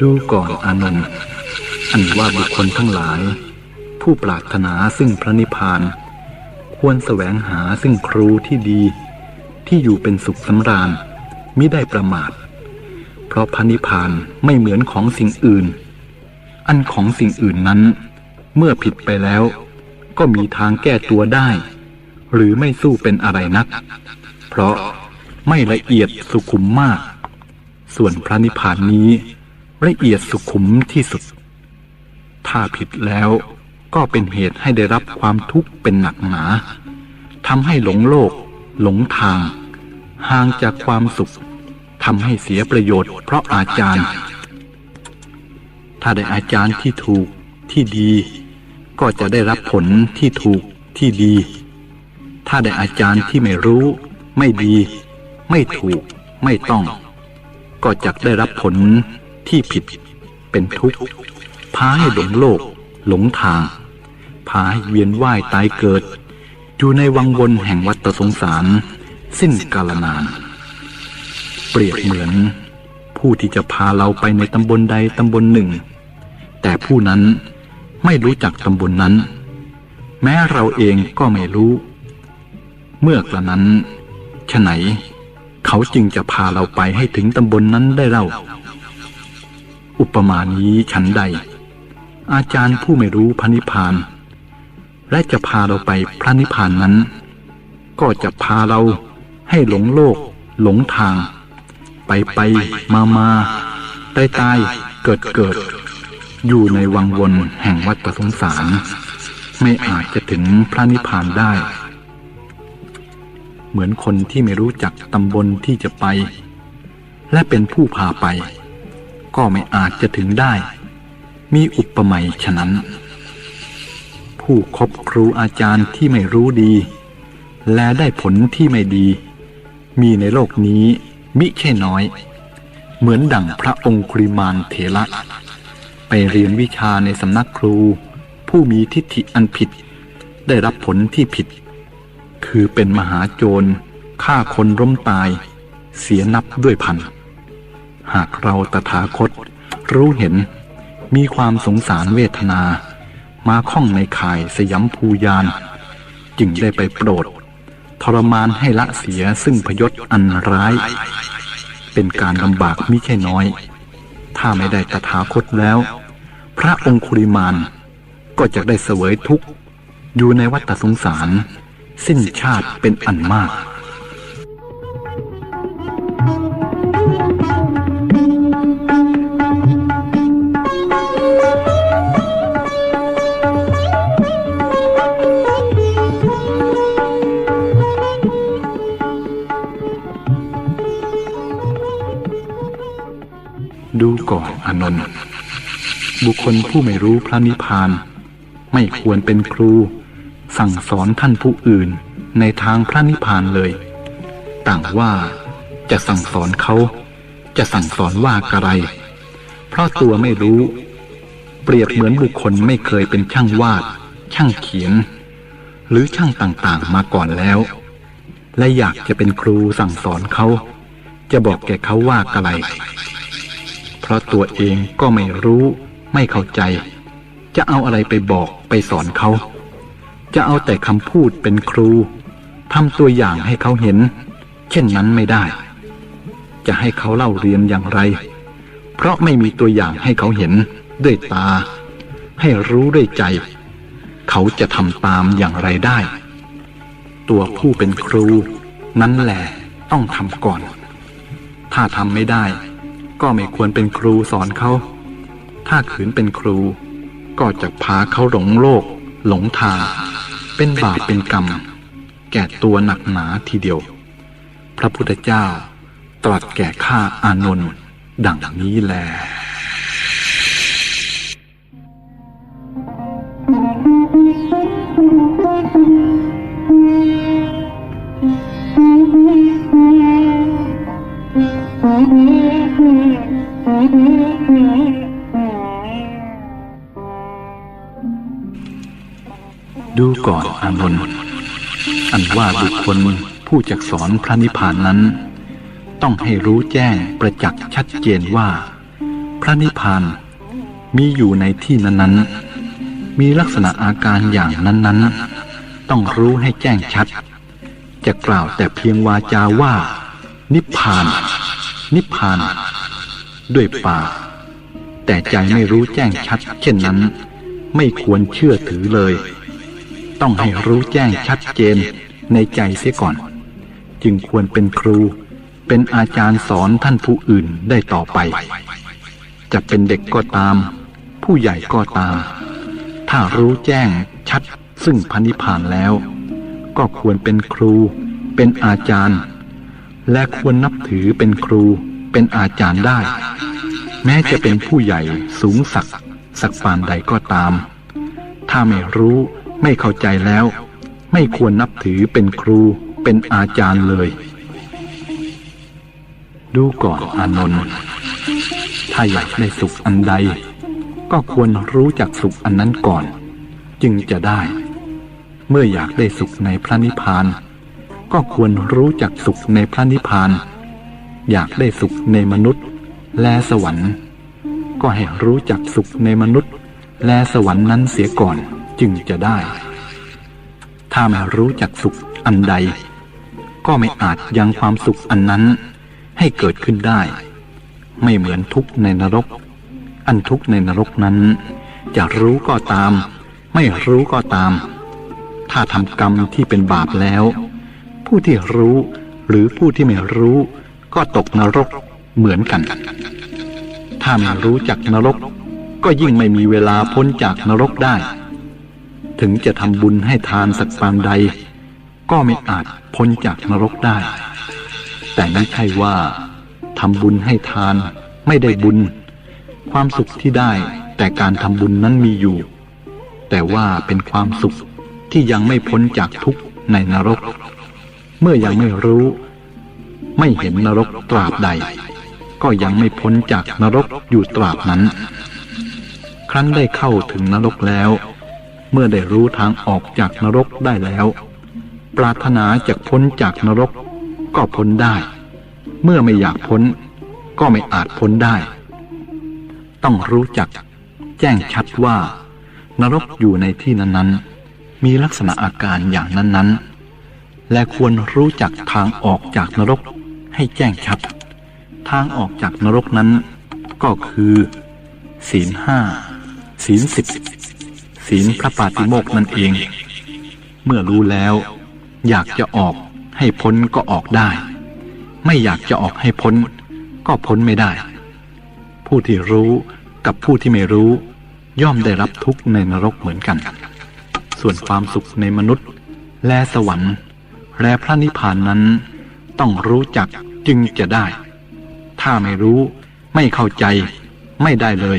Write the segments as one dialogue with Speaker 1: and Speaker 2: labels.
Speaker 1: ดูก่อนอานนท์อันว่าบุคคลทั้งหลาย ผู้ปรารถนาซึ่งพระนิพพาน ควรแสวงหาซึ่งครูที่ดี ที่อยู่เป็นสุขสำราญมิได้ประมาท เพราะพระนิพพานไม่เหมือนของสิ่งอื่น อันของสิ่งอื่นนั้น เมื่อผิดไปแล้ว ก็มีทางแก้ตัวได้ หรือไม่สู้เป็นอะไรนัก เพราะไม่ละเอียดสุขุมมาก ส่วนพระนิพพานนี้ ละเอียดสุขุมที่สุด ถ้าผิดแล้วก็เป็นเหตุให้ได้รับความทุกข์เป็นหนักหนาทำให้หลงโลก หลงทาง ห่างจากความสุขทำให้เสียประโยชน์เพราะอาจารย์ ถ้าได้อาจารย์ที่ถูกที่ดี ก็จะได้รับผลที่ถูกที่ดี ถ้าได้อาจารย์ที่ไม่รู้ ไม่ดี ไม่ถูก ไม่ต้อง ก็จะได้รับผล ที่ผิดเป็นทุกข์พาให้หลงโลก หลงทางพาให้เวียนว่ายตายเกิด อยู่ในวังวนแห่งวัฏสงสาร สิ้นกาลนาน เปรียบเหมือน ผู้ที่จะพาเราไปในตำบลใดตำบลหนึ่ง แต่ผู้นั้นไม่รู้จักตำบลนนั้น แม้เราเองก็ไม่รู้ เมื่อกระนั้นฉะไหน เขาจึงจะพาเราไปให้ถึงตำบลนนั้นได้เล่า อุปมานี้ฉันใด อาจารย์ผู้ไม่รู้พระนิพพาน และจะพาเราไปพระนิพพานนั้น ก็จะพาเราให้หลงโลก หลงทาง ไปไปมามาตายตายเกิดเกิด อยู่ในวังวนแห่งวัฏสงสาร ไม่อาจจะถึงพระนิพพานได้ เหมือนคนที่ไม่รู้จักตำบลที่จะไป และเป็นผู้พาไป ก็ไม่อาจจะถึงได้ มีอุปมาฉะนั้น ผู้คบครูอาจารย์ที่ไม่รู้ดี และได้ผลที่ไม่ดี มีในโลกนี้มิใช่น้อย เหมือนดั่งพระองคุริมานเถระไปเรียนวิชาในสำนักครู ผู้มีทิฏฐิอันผิด ได้รับผลที่ผิด คือเป็นมหาโจรฆ่าคนร่มตาย เสียนับด้วยพัน หากเราตถาคต รู้เห็นมีความสงสารเวทนา มาข้องในข่ายสยามภูยาน จึงได้ไปโปรด ทรมานให้ละเสียซึ่งพยศอันร้าย เป็นการลำบากมิใช่น้อย ถ้าไม่ได้ตถาคตแล้ว พระองคุริมานก็จะได้เสวยทุกข์ อยู่ในวัฏสงสาร สิ้นชาติเป็นอันมาก ดูก่อนอนนท์บุคคลผู้ไม่รู้พระนิพพาน ไม่ควรเป็นครู สั่งสอนท่านผู้อื่นในทางพระนิพพานเลย ต่างว่าจะสั่งสอนเขาจะสั่งสอนว่ากระไร เพราะตัวไม่รู้ เปรียบเหมือนบุคคลไม่เคยเป็นช่างวาด ช่างเขียน หรือช่างต่างๆมาก่อนแล้ว และอยากจะเป็นครูสั่งสอนเขา จะบอกแก่เขาว่ากระไร ราะตัวเองก็ไม่รู้ ไม่เข้าใจ จะเอาอะไรไปบอกไปสอนเขา จะเอาแต่คำพูดเป็นครูทำตัวอย่างให้เขาเห็น เช่นนั้นไม่ได้ จะให้เขาเล่าเรียนอย่างไร เพราะไม่มีตัวอย่างให้เขาเห็นด้วยตา ให้รู้ด้วยใจ เขาจะทำตามอย่างไรได้ ตัวผู้เป็นครู นั้นแหละต้องทำก่อน ถ้าทำไม่ได้ ก็ไม่ควรเป็นครูสอนเขา ถ้าขืนเป็นครู ก็จะพาเขาหลงโลก หลงทาง เป็นบาปเป็นกรรม แก่ตัวหนักหนาทีเดียว พระพุทธเจ้าตรัสแก่ข้าอานนท์ดังนี้แลดูก่ อนอานนท์อันว่าบุคคลผู้จักสอนพระนิพพานนั้น ต้องให้รู้แจ้งประจักษ์ชัดเจนว่าพระระนิพพานมีอยู่ในที่นั้นๆ มีลักษณะอาการอย่างนั้นๆ ต้องรู้ให้แจ้งชัด จะกล่าวแต่เพียงวาจาว่า นิพพาน นิพพาน ด้วยปากแต่ใจไม่รู้แจ้งชัด เช่นนั้น ไม่ควรเชื่อถือเลย ต้องให้รู้แจ้งชัดเจนในใจเสียก่อน จึงควรเป็นครู เป็นอาจารย์สอนท่านผู้อื่นได้ต่อไป จะเป็นเด็กก็ตาม ผู้ใหญ่ก็ตาม ถ้ารู้แจ้งชัดซึ่งพันิพพานแล้ว ก็ควรเป็นครู เป็นอาจารย์ และควรนับถือเป็นครู เป็นอาจารย์ได้ แม้จะเป็นผู้ใหญ่สูงสักดิ์สักปานใดก็ตาม ถ้าไม่รู้ ไม่เข้าใจแล้ว ไม่ควรนับถือเป็นครูเป็นอาจารย์เลย ดูก่อนอานนท์ถ้าอยากได้สุขอันใด ก็ควรรู้จักสุขอันนั้นก่อน จึงจะได้ เมื่ออยากได้สุขในพระนิพพาน ก็ควรรู้จักสุขในพระนิพพาน อยากได้สุขในมนุษย์ และสวรรค์ ก็ให้รู้จักสุขในมนุษย์ และสวรรค์นั้นเสียก่อน จึงจะได้ ถ้าไม่รู้จักสุขอันใด ก็ไม่อาจยังความสุขอันนั้นให้เกิดขึ้นได้ ไม่เหมือนทุกในนรก อันทุกในนรกนั้น จะรู้ก็ตาม ไม่รู้ก็ตาม ถ้าทำกรรมที่เป็นบาปแล้ว ผู้ที่รู้หรือผู้ที่ไม่รู้ ก็ตกนรกเหมือนกัน ถ้าไม่รู้จักนรก ก็ยิ่งไม่มีเวลาพ้นจากนรกได้ ถึงจะทำบุญให้ทานสักปานใด ก็ไม่อาจพ้นจากนรกได้ แต่ไม่ใช่ว่าทำบุญให้ทานไม่ได้บุญ ความสุขที่ได้แต่การทำบุญนั้นมีอยู่ แต่ว่าเป็นความสุขที่ยังไม่พ้นจากทุกข์ในนรก เมื่อยังไม่รู้ ไม่เห็นนรกตราบใด ก็ยังไม่พ้นจากนรกอยู่ตราบนั้น ครั้นได้เข้าถึงนรกแล้ว เมื่อได้รู้ทางออกจากนรกได้แล้ว ปรารถนาจะพ้นจากนรกก็พ้นได้ เมื่อไม่อยากพ้น ก็ไม่อาจพ้นได้ ต้องรู้จัก แจ้งชัดว่า นรกอยู่ในที่นั้นๆ มีลักษณะอาการอย่างนั้นๆ และควรรู้จักทางออกจากนรกให้แจ้งชัด ทางออกจากนรกนั้น ก็คือ ศีลห้าศีลสิบ ศีลพระปาติโมกนั่นเอง เมื่อรู้แล้ว อยากจะออกให้พ้นก็ออกได้ ไม่อยากจะออกให้พ้น ก็พ้นไม่ได้ ผู้ที่รู้กับผู้ที่ไม่รู้ ย่อมได้รับทุกข์ในนรกเหมือนกัน ส่วนความสุขในมนุษย์ และสวรรค์และพระนิพพานนั้น ต้องรู้จักจึงจะได้ ถ้าไม่รู้ไม่เข้าใจไม่ได้เลย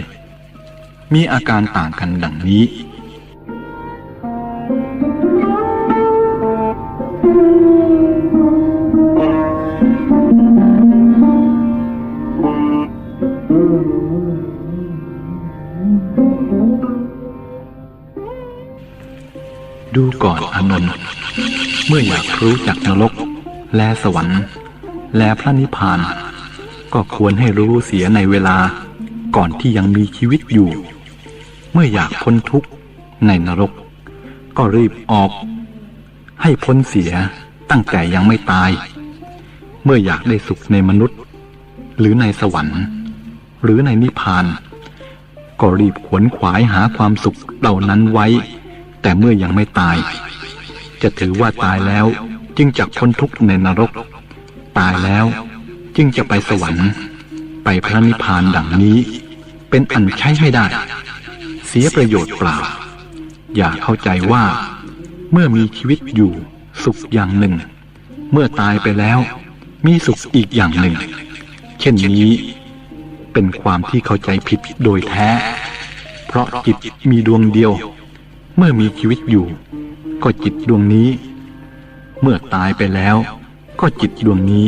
Speaker 1: มีอาการต่างกันดังนี้ ดูก่อนอนนท์เมื่ออยากรู้จักนรก และสวรรค์ และพระนิพพาน ก็ควรให้รู้เสียในเวลาก่อนที่ยังมีชีวิตอยู่ เมื่ออยากพ้นทุกข์ในนรก ก็รีบออก ให้พ้นเสียตั้งแต่ยังไม่ตาย เมื่ออยากได้สุขในมนุษย์ หรือในสวรรค์ หรือในนิพพาน ก็รีบขวนขวายหาความสุขเหล่านั้นไว้ แต่เมื่อยังไม่ตาย จะถือว่าตายแล้วจึงจะพ้นทุกข์ในนรก ตายแล้วจึงจะไปสวรรค์ ไปพระนิพพานดังนี้ เป็นอันใช้ไม่ได้ เสียประโยชน์เปล่า อย่าเข้าใจว่า เมื่อมีชีวิตอยู่สุขอย่างหนึ่ง เมื่อตายไปแล้ว มีสุขอีกอย่างหนึ่ง เช่นนี้ เป็นความที่เข้าใจผิดโดยแท้ เพราะจิตมีดวงเดียว เมื่อมีชีวิตอยู่ ก็จิตดวงนี้ เมื่อตายไปแล้ว ก็จิตดวงนี้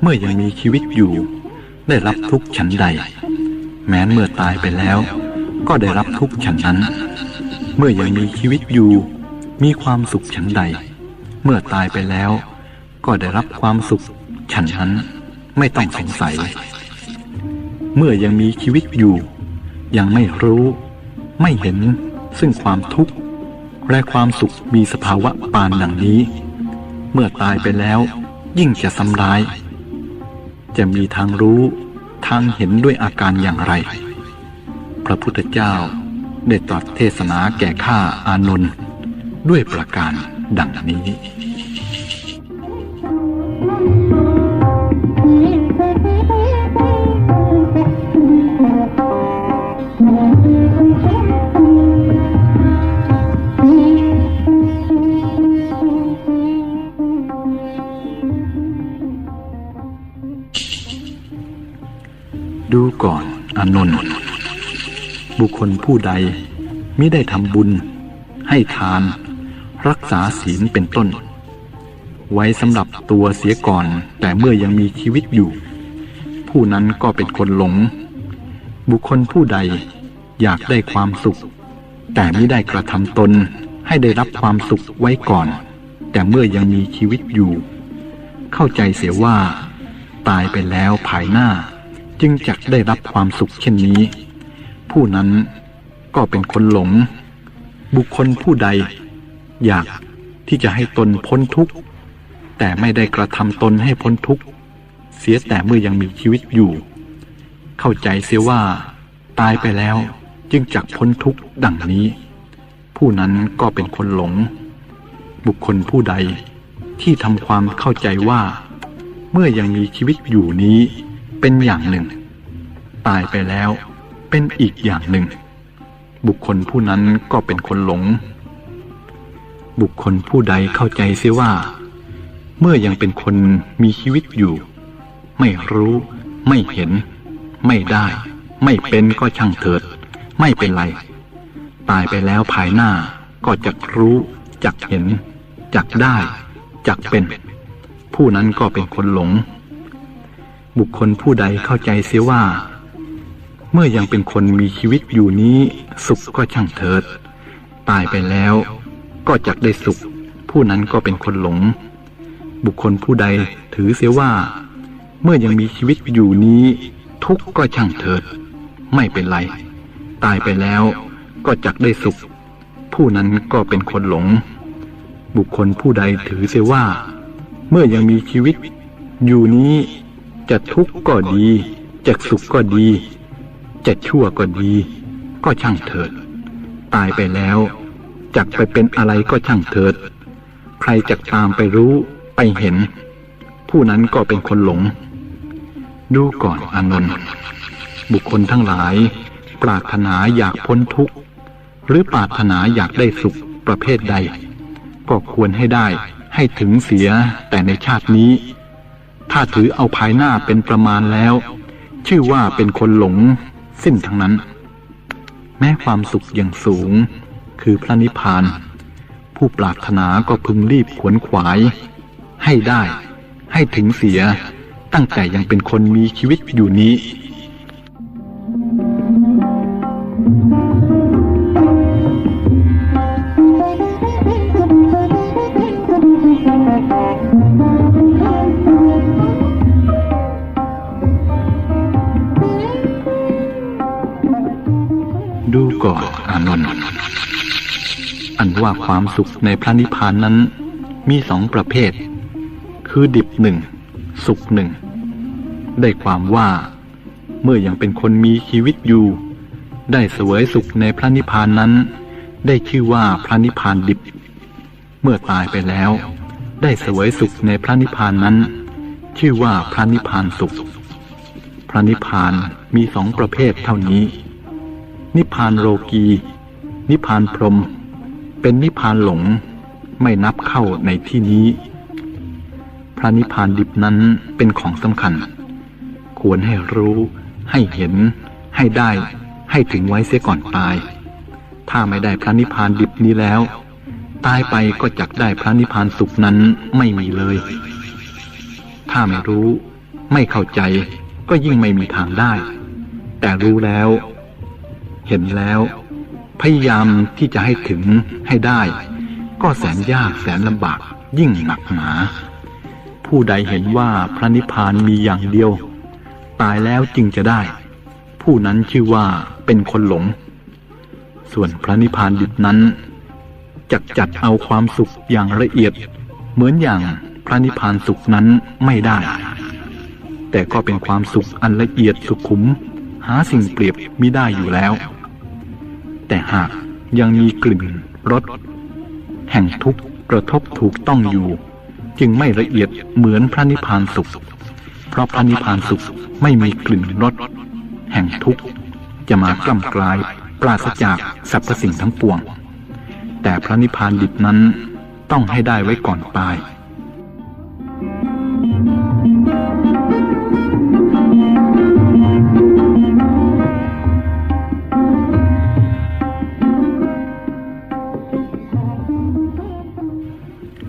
Speaker 1: เมื่อยังมีชีวิตอยู่ ได้รับทุกข์ฉันใด แม้เมื่อตายไปแล้ว ก็ได้รับทุกข์ฉันนั้น เมื่อยังมีชีวิตอยู่ มีความสุขฉันใด เมื่อตายไปแล้ว ก็ได้รับความสุขฉันนั้นไม่ต้องสงสัย เมื่อยังมีชีวิตอยู่ ยังไม่รู้ ไม่เห็นซึ่งความทุกข์และความสุขมีสภาวะปานดังนี้ เมื่อตายไปแล้ว ยิ่งจะสำร้าย จะมีทางรู้ ทางเห็นด้วยอาการอย่างไร ระพุทธเจ้าได้ตรัสเทศนาแก่ข้าอานนท์ด้วยประการดังนี้ ดูก่อนอานนท์ บุคคลผู้ใดมิได้ทำบุญ ให้ทาน รักษาศีลเป็นต้น ไว้สำหรับตัวเสียก่อนแต่เมื่อยังมีชีวิตอยู่ ผู้นั้นก็เป็นคนหลง บุคคลผู้ใดอยากได้ความสุข แต่ไม่ได้กระทำตนให้ได้รับความสุขไว้ก่อน แต่เมื่อยังมีชีวิตอยู่ เข้าใจเสียว่า ตายไปแล้วภายหน้าจึงจักได้รับความสุขเช่นนี้ ผู้นั้นก็เป็นคนหลง บุคคลผู้ใด อยากที่จะให้ตนพ้นทุกข์ แต่ไม่ได้กระทำตนให้พ้นทุกข์ เสียแต่เมื่อยังมีชีวิตอยู่ เข้าใจเสียว่า ตายไปแล้วจึงจักพ้นทุกข์ดังนี้ ผู้นั้นก็เป็นคนหลง บุคคลผู้ใดที่ทำความเข้าใจว่า เมื่อยังมีชีวิตอยู่นี้เป็นอย่างหนึ่ง ตายไปแล้ว เป็นอีกอย่างหนึ่ง บุคคลผู้นั้นก็เป็นคนหลง บุคคลผู้ใดเข้าใจเสียว่า เมื่อยังเป็นคนมีชีวิตอยู่ ไม่รู้ ไม่เห็น ไม่ได้ ไม่เป็นก็ช่างเถิด ไม่เป็นไร ตายไปแล้วภายหน้าก็จะรู้จักเห็นจักได้จักเป็น ผู้นั้นก็เป็นคนหลง บุคคลผู้ใดเข้าใจเสียว่า เมื่อยังเป็นคนมีชีวิตอยู่นี้ สุขก็ช่างเถิด ตายไปแล้วก็จักได้สุข ผู้นั้นก็เป็นคนหลง บุคคลผู้ใดถือเสียว่า เมื่อยังมีชีวิตอยู่นี้ ทุกข์ก็ช่างเถิด ไม่เป็นไร ตายไปแล้วก็จักได้สุข ผู้นั้นก็เป็นคนหลง บุคคลผู้ใดถือเสียว่า เมื่อยังมีชีวิตอยู่นี้จะทุกข์ก็ดีจะสุขก็ดี จะชั่วก็ดี ก็ช่างเถิด ตายไปแล้วจักไปเป็นอะไรก็ช่างเถิด ใครจักตามไปรู้ไปเห็น ผู้นั้นก็เป็นคนหลง ดูก่อนอานนท์บุคคลทั้งหลาย ปรารถนาอยากพ้นทุกข์ หรือปรารถนาอยากได้สุขประเภทใด ก็ควรให้ได้ให้ถึงเสียแต่ในชาตินี้ ถ้าถือเอาภายหน้าเป็นประมาณแล้ว ชื่อว่าเป็นคนหลง สิ้นทั้งนั้น แม้ความสุขอย่างสูง คือพระนิพพาน ผู้ปรารถนาก็พึงรีบขวนขวาย ให้ได้ ให้ถึงเสียตั้งแต่ยังเป็นคนมีชีวิตอยู่นี้ ก่อนอานนท์อันว่าความสุขในพระนิพพานนั้นมีสองประเภท คือดิบหนึ่ง สุขหนึ่ง ได้ความว่า เมื่อยังเป็นคนมีชีวิตอยู่ ได้เสวยสุขในพระนิพพานนั้น ได้ชื่อว่าพระนิพพานดิบ เมื่อตายไปแล้ว ได้เสวยสุขในพระนิพพานนั้น ชื่อว่าพระนิพพานสุข พระนิพพานมีสองประเภทเท่านี้ นิพพานโลกี นิพพานพรหมเป็นนิพพานหลงไม่นับเข้าในที่นี้ พระนิพพานดิบนั้นเป็นของสำคัญ ควรให้รู้ ให้เห็น ให้ได้ ให้ถึงไว้เสียก่อนตาย ถ้าไม่ได้พระนิพพานดิบนี้แล้ว ตายไปก็จักได้พระนิพพานสุขนั้นไม่มีเลย ถ้าไม่รู้ ไม่เข้าใจก็ยิ่งไม่มีทางได้ แต่รู้แล้ว เห็นแล้ว พยายามที่จะให้ถึงให้ได้ ก็แสนยากแสนลำบากยิ่งหนักหนา ผู้ใดเห็นว่าพระนิพพานมีอย่างเดียว ตายแล้วจึงจะได้ ผู้นั้นชื่อว่าเป็นคนหลง ส่วนพระนิพพานดิบนั้นจักจัดเอาความสุขอย่างละเอียด เหมือนอย่างพระนิพพานสุขนั้นไม่ได้ แต่ก็เป็นความสุขอันละเอียดสุขุม หาสิ่งเปรียบมิได้อยู่แล้ว แต่หากยังมีกลิ่นรสแห่งทุกข์กระทบถูกต้องอยู่ จึงไม่ละเอียดเหมือนพระนิพพานสุข เพราะพระนิพพานสุขไม่มีกลิ่นรสแห่งทุกข์จะมากล้ำกลายปราศจากสรรพสิ่งทั้งปวง แต่พระนิพพานดิบนั้นต้องให้ได้ไว้ก่อนตาย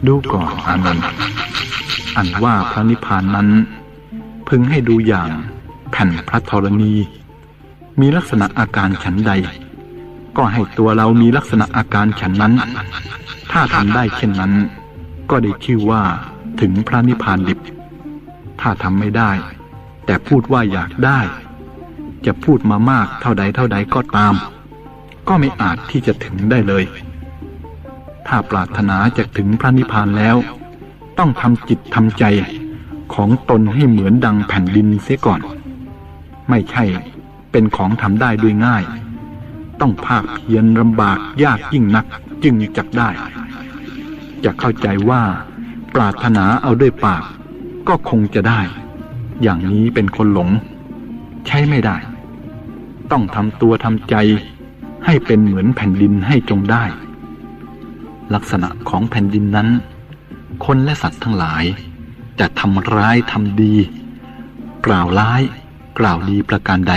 Speaker 1: ดูก่อนอานนท์อันว่าพระนิพพานนั้น พึงให้ดูอย่างแผ่นพระธรณี มีลักษณะอาการฉันใด ก็ให้ตัวเรามีลักษณะอาการฉันนั้น ถ้าทำได้เช่นนั้น ก็ได้ชื่อว่าถึงพระนิพพานดิบ ถ้าทำไม่ได้ แต่พูดว่าอยากได้ จะพูดมามากเท่าใดเท่าใดก็ตาม ก็ไม่อาจที่จะถึงได้เลย ถ้าปรารถนาจะถึงพระนิพพานแล้ว ต้องทำจิตทำใจของตนให้เหมือนดังแผ่นดินเสียก่อน ไม่ใช่เป็นของทำได้ด้วยง่าย ต้องภาคเพียรลำบากยากยิ่งนักจึงจักได้ จะเข้าใจว่าปรารถนาเอาด้วยปาก ก็คงจะได้ อย่างนี้เป็นคนหลง ใช้ไม่ได้ ต้องทำตัวทำใจให้เป็นเหมือนแผ่นดินให้จงได้ ลักษณะของแผ่นดินนั้น คนและสัตว์ทั้งหลาย จะทำร้ายทำดี กล่าวร้าย กล่าวดีประการใด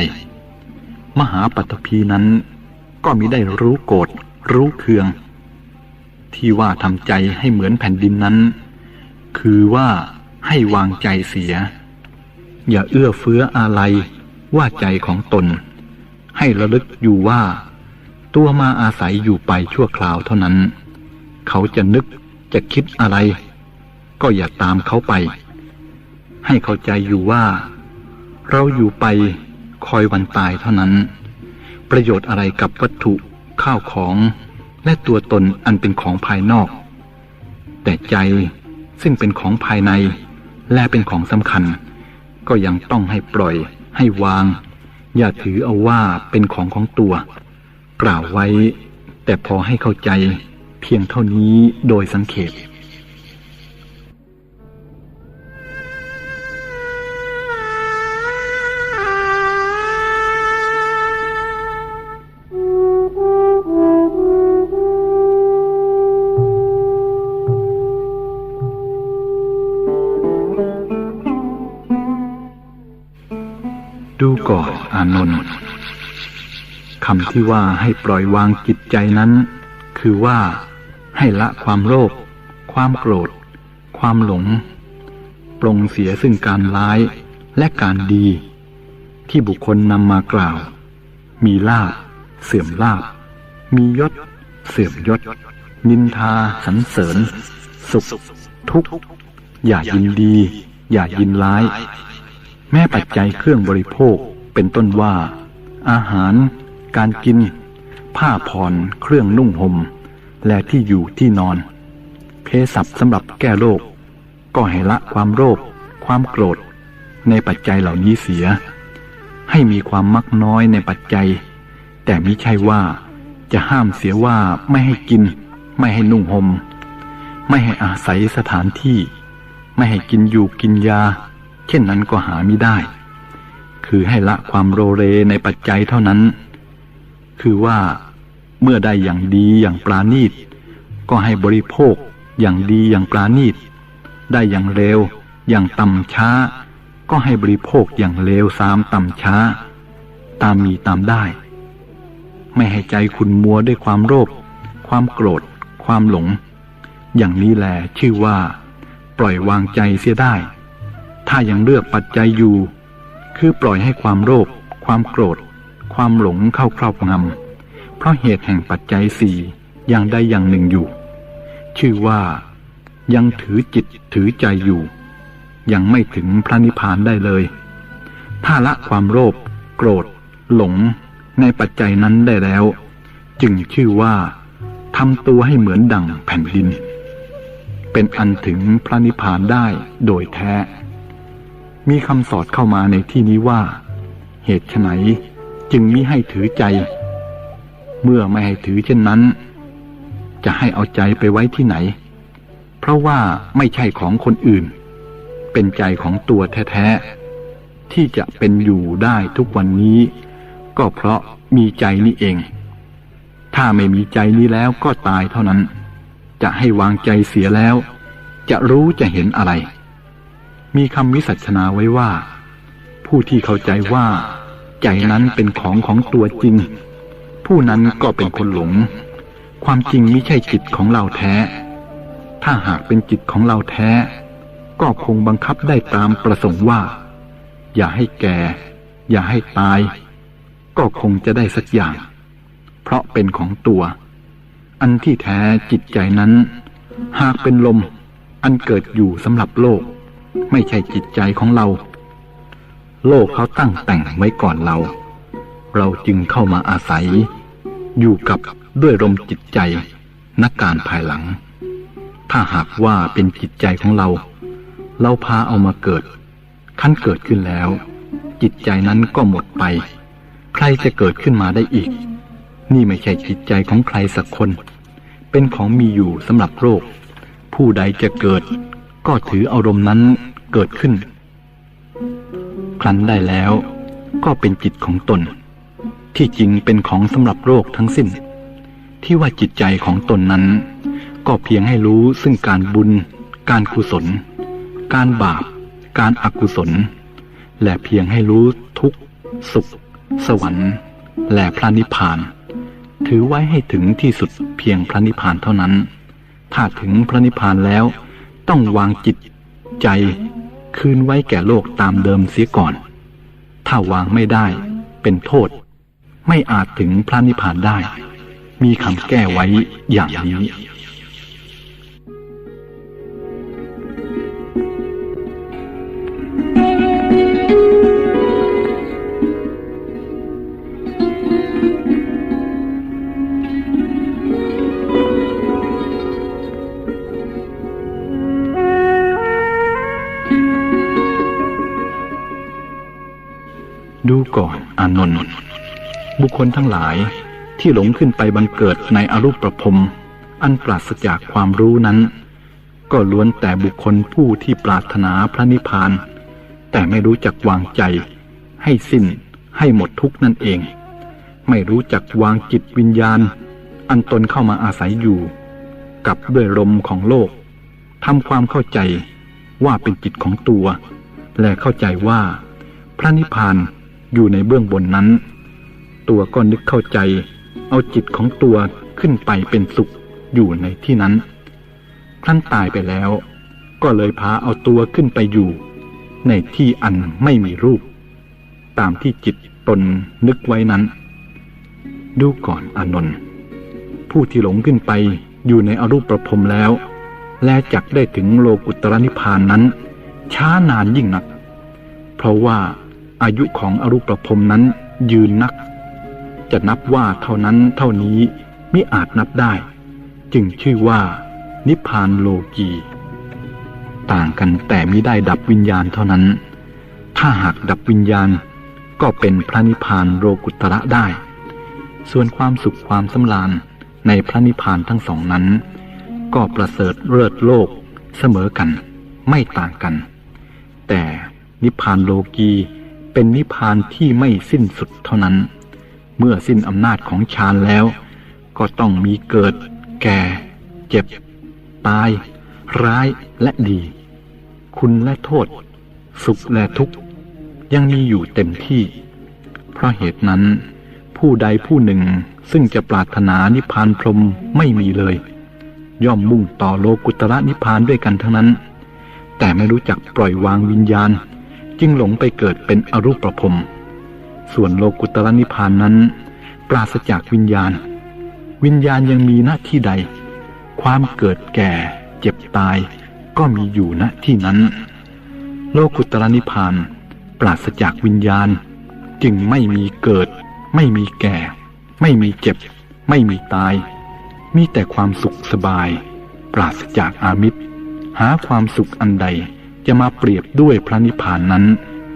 Speaker 1: มหาปัตภีนั้นก็มิได้รู้โกรธรู้เคือง ที่ว่าทำใจให้เหมือนแผ่นดินนั้น คือว่าให้วางใจเสีย อย่าเอื้อเฟื้ออะไรว่าใจของตน ให้ระลึกอยู่ว่า ตัวมาอาศัยอยู่ไปชั่วคราวเท่านั้น เขาจะนึกจะคิดอะไร ก็อย่าตามเขาไป ให้เข้าใจอยู่ว่า เราอยู่ไปคอยวันตายเท่านั้น ประโยชน์อะไรกับวัตถุข้าวของและตัวตนอันเป็นของภายนอก แต่ใจซึ่งเป็นของภายใน และเป็นของสำคัญ ก็ยังต้องให้ปล่อยให้วาง อย่าถือเอาว่าเป็นของของตัว กล่าวไว้ แต่พอให้เข้าใจ เพียงเท่านี้โดยสังเขปดูก่อนอานนท์คำที่ว่าให้ปล่อยวางจิตใจนั้น คือว่า ให้ละความโลภความโกรธ ความหลง ปรงเสียซึ่งการร้ายและการดี ที่บุคคลนำมากล่าว มีลาภเสื่อมลาภมียศ เสื่อมยศ นินทาสรรเสริญ สุข ทุกข์ อย่ายินดี อย่ายินร้าย แม่ปัจจัยเครื่องบริโภคเป็นต้นว่า อาหาร การกิน ผ้าผ่อนเครื่องนุ่งหม่ม และที่อยู่ที่นอน เพศัพท์สำหรับแก้โรคก็ให้ละความโลภความโกรธ ในปัจจัยเหล่านี้เสีย ให้มีความมักน้อยในปัจจัย แต่มิใช่ว่าจะห้ามเสียว่าไม่ให้กิน ไม่ให้นุ่งหม่มไม่ให้อาศัยสถานที่ ไม่ให้กินอยู่กินยา เช่นนั้นก็หาไม่ได้ คือให้ละความโรเรในปัจจัยเท่านั้น คือว่า เมื่อได้อย่างดีอย่างปราณีต ก็ให้บริโภคอย่างดีอย่างปราณีต ได้อย่างเร็ว อย่างต่ำช้า ก็ให้บริโภคอย่างเร็วสามต่ำช้า ตามมีตามได้ ไม่ให้ใจขุนมัวด้วยความโลภความโกรธ ความหลง อย่างนี้แหละชื่อว่า ปล่อยวางใจเสียได้ ถ้ายังเลือกปัจจัยอยู่ คือปล่อยให้ความโลภความโกรธ ความหลงเข้าครอบงำ เพราะเหตุแห่งปัจจัยสี่อย่างใดอย่างหนึ่งอยู่ ชื่อว่ายังถือจิตถือใจอยู่ ยังไม่ถึงพระนิพพานได้เลย ถ้าละความโลภโกรธ หลง ในปัจจัยนั้นได้แล้ว จึงชื่อว่าทำตัวให้เหมือนดังแผ่นดิน เป็นอันถึงพระนิพพานได้โดยแท้ มีคำสอดเข้ามาในที่นี้ว่า เหตุไฉนจึงมิให้ถือใจ เมื่อไม่ให้ถือเช่นนั้น จะให้เอาใจไปไว้ที่ไหน เพราะว่าไม่ใช่ของคนอื่น เป็นใจของตัวแท้ๆ ที่จะเป็นอยู่ได้ทุกวันนี้ ก็เพราะมีใจนี้เอง ถ้าไม่มีใจนี้แล้วก็ตายเท่านั้น จะให้วางใจเสียแล้ว จะรู้จะเห็นอะไร มีคำวิสัชนาไว้ว่า ผู้ที่เข้าใจว่า ใจนั้นเป็นของของตัวจริง ผู้นั้นก็เป็นคนหลง ความจริงไม่ใช่จิตของเราแท้ ถ้าหากเป็นจิตของเราแท้ ก็คงบังคับได้ตามประสงค์ว่า อย่าให้แก่ อย่าให้ตาย ก็คงจะได้สักอย่าง เพราะเป็นของตัว อันที่แท้จิตใจนั้น หากเป็นลมอันเกิดอยู่สำหรับโลก ไม่ใช่จิตใจของเรา โลกเขาตั้งแต่งไว้ก่อนเรา เราจึงเข้ามาอาศัย อยู่กับด้วยลมจิตใจนักการภายหลัง ถ้าหากว่าเป็นจิตใจของเรา เราพาเอามาเกิดขั้นเกิดขึ้นแล้ว จิตใจนั้นก็หมดไป ใครจะเกิดขึ้นมาได้อีก นี่ไม่ใช่จิตใจของใครสักคน เป็นของมีอยู่สำหรับโลกผู้ใดจะเกิด ก็ถืออารมณ์นั้นเกิดขึ้น ครั้นได้แล้วก็เป็นจิตของตน ที่จริงเป็นของสำหรับโลกทั้งสิ้น ที่ว่าจิตใจของตนนั้น ก็เพียงให้รู้ซึ่งการบุญ การกุศล การบาป การอกุศล และเพียงให้รู้ทุกสุข สวรรค์ และพระนิพพาน ถือไว้ให้ถึงที่สุดเพียงพระนิพพานเท่านั้น ถ้าถึงพระนิพพานแล้ว ต้องวางจิตใจคืนไว้แก่โลกตามเดิมเสียก่อน ถ้าวางไม่ได้เป็นโทษ ไม่อาจถึงพระนิพพานได้ มีคำแก้ไว้อย่างนี้ดูก่อนอานนท์ บุคคลทั้งหลายที่หลงขึ้นไปบังเกิดในอรูปประพรมอันปราศจากความรู้นั้น ก็ล้วนแต่บุคคลผู้ที่ปรารถนาพระนิพพาน แต่ไม่รู้จักวางใจ ให้สิ้นให้หมดทุกข์นั่นเอง ไม่รู้จักวางจิตวิญญาณ อันตนเข้ามาอาศัยอยู่ กับด้วยลมของโลกทำความเข้าใจว่าเป็นจิตของตัว และเข้าใจว่า พระนิพพานอยู่ในเบื้องบนนั้น ตัวก็นึกเข้าใจ เอาจิตของตัวขึ้นไปเป็นสุขอยู่ในที่นั้นครั้นตายไปแล้ว ก็เลยพาเอาตัวขึ้นไปอยู่ ในที่อันไม่มีรูป ตามที่จิตตนนึกไว้นั้น ดูก่อนอนนท์ผู้ที่หลงขึ้นไปอยู่ในอรูปประพรมแล้ว และจักได้ถึงโลกุตรนิพพานนั้น ช้านานยิ่งนัก เพราะว่าอายุของอรูปประพรมนั้นยืนนัก จะนับว่าเท่านั้นเท่านี้ไมิอาจนับได้ จึงชื่อว่า นิพพานโลกี ต่างกันแต่มิได้ดับวิญญาณเท่านั้น ถ้าหากดับวิญญาณก็เป็นพระนิพพานโลกุตระได้ ส่วนความสุขความสำราญในพระนิพพานทั้งสองนั้น ก็ประเสริฐเลิศโลกเสมอกัน ไม่ต่างกัน แต่นิพพานโลกีเป็นนิพพานที่ไม่สิ้นสุดเท่านั้น เมื่อสิ้นอำนาจของฌานแล้ว ก็ต้องมีเกิด แก่ เจ็บ ตาย ร้ายและดี คุณและโทษ สุขและทุกข์ยังมีอยู่เต็มที่ เพราะเหตุนั้น ผู้ใดผู้หนึ่งซึ่งจะปรารถนานิพพานพรหมไม่มีเลย ย่อมมุ่งต่อโลกุตระนิพพานด้วยกันทั้งนั้น แต่ไม่รู้จักปล่อยวางวิญญาณ จึงหลงไปเกิดเป็นอรูปประพรม ส่วนโลกุตระนิพพานนั้น ปราศจากวิญญาณ วิญญาณยังมีหน้าที่ใด ความเกิดแก่เจ็บตายก็มีอยู่ณที่นั้น โลกุตระนิพพาน ปราศจากวิญญาณ จึงไม่มีเกิด ไม่มีแก่ ไม่มีเจ็บ ไม่มีตาย มีแต่ความสุขสบาย ปราศจากอามิตร หาความสุขอันใดจะมาเปรียบด้วยพระนิพพานนั้น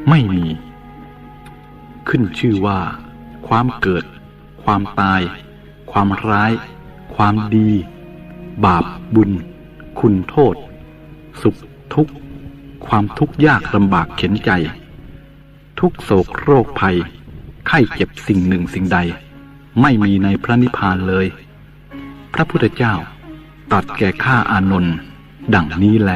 Speaker 1: ไม่มี ขึ้นชื่อว่า ความเกิด ความตาย ความร้าย ความดี บาปบุญ คุณโทษ สุขทุกข์ ความทุกข์ยากลำบากเข็นใจ ทุกโศกโรคภัย ไข้เจ็บสิ่งหนึ่งสิ่งใด ไม่มีในพระนิพพานเลย พระพุทธเจ้าตรัสแก่ข้าอานนท์ดังนี้แล